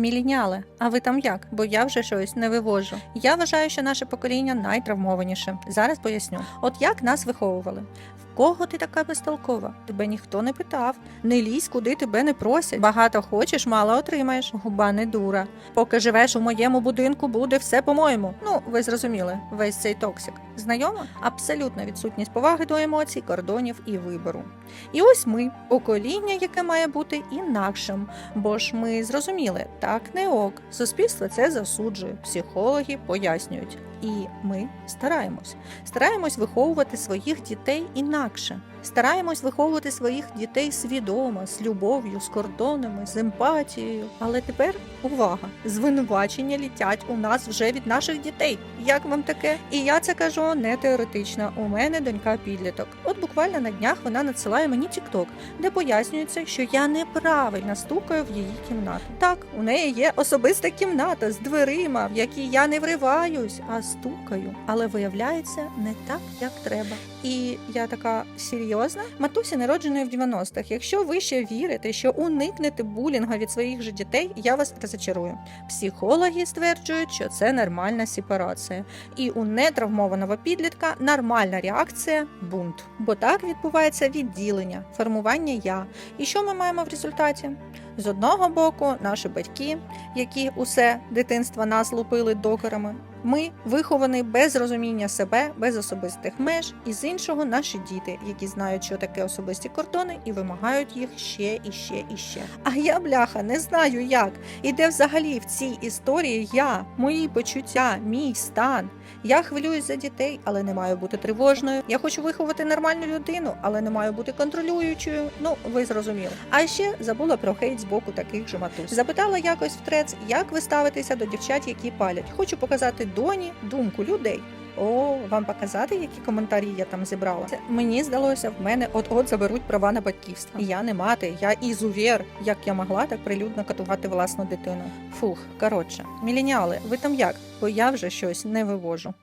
Міліняли, а ви там як? Бо я вже щось не вивожу. Я вважаю, що наше покоління найтравмованіше. Зараз поясню. От як нас виховували. Кого ти така безтолкова? Тебе ніхто не питав. Не лізь, куди тебе не просять. Багато хочеш, мало отримаєш. Губа не дура. Поки живеш у моєму будинку, буде все по-моєму. Ну, ви зрозуміли, весь цей токсик. Знайомо? Абсолютна відсутність поваги до емоцій, кордонів і вибору. І ось ми, покоління, яке має бути інакшим. Бо ж ми зрозуміли, так не ок. Суспільство це засуджує, психологи пояснюють. І ми стараємось. Стараємось виховувати своїх дітей інакше. Стараємось виховувати своїх дітей свідомо, з любов'ю, з кордонами, з емпатією. Але тепер увага! Звинувачення літять у нас вже від наших дітей. Як вам таке? І я це кажу не теоретично. У мене донька підліток. От буквально на днях вона надсилає мені TikTok, де пояснюється, що я неправильно стукаю в її кімнату. Так, у неї є особиста кімната з дверима, в які я не вриваюсь, а стукаю. Але виявляється не так, як треба. І я така серйозна. Матусі народженої в 90-х. Якщо ви ще вірите, що уникнете булінга від своїх же дітей, я вас розчарую. Психологи стверджують, що це нормальна сепарація. І у нетравмованого підлітка нормальна реакція бунт. Бо так відбувається відділення, формування я. І що ми маємо в результаті? З одного боку, наші батьки, які усе дитинство нас лупили докорами. Ми виховані без розуміння себе, без особистих меж, і з іншого наші діти, які знають, що таке особисті кордони, і вимагають їх ще і ще і ще. А я, бляха, не знаю як. І де взагалі в цій історії я, мої почуття, мій стан. Я хвилююсь за дітей, але не маю бути тривожною. Я хочу виховати нормальну людину, але не маю бути контролюючою. Ну, ви зрозуміли. А ще забула про хейт з боку таких же матусь. Запитала якось в трец, як ви ставитеся до дівчат, які палять. Хочу показати доні думку людей. О, вам показати, які коментарі я там зібрала. Це мені здалося, в мене от-от заберуть права на батьківство. Я не мати, я ізувір, Як я могла так прилюдно катувати власну дитину? Фух, коротше, міленіали, ви там як? Бо я вже щось не вивожу.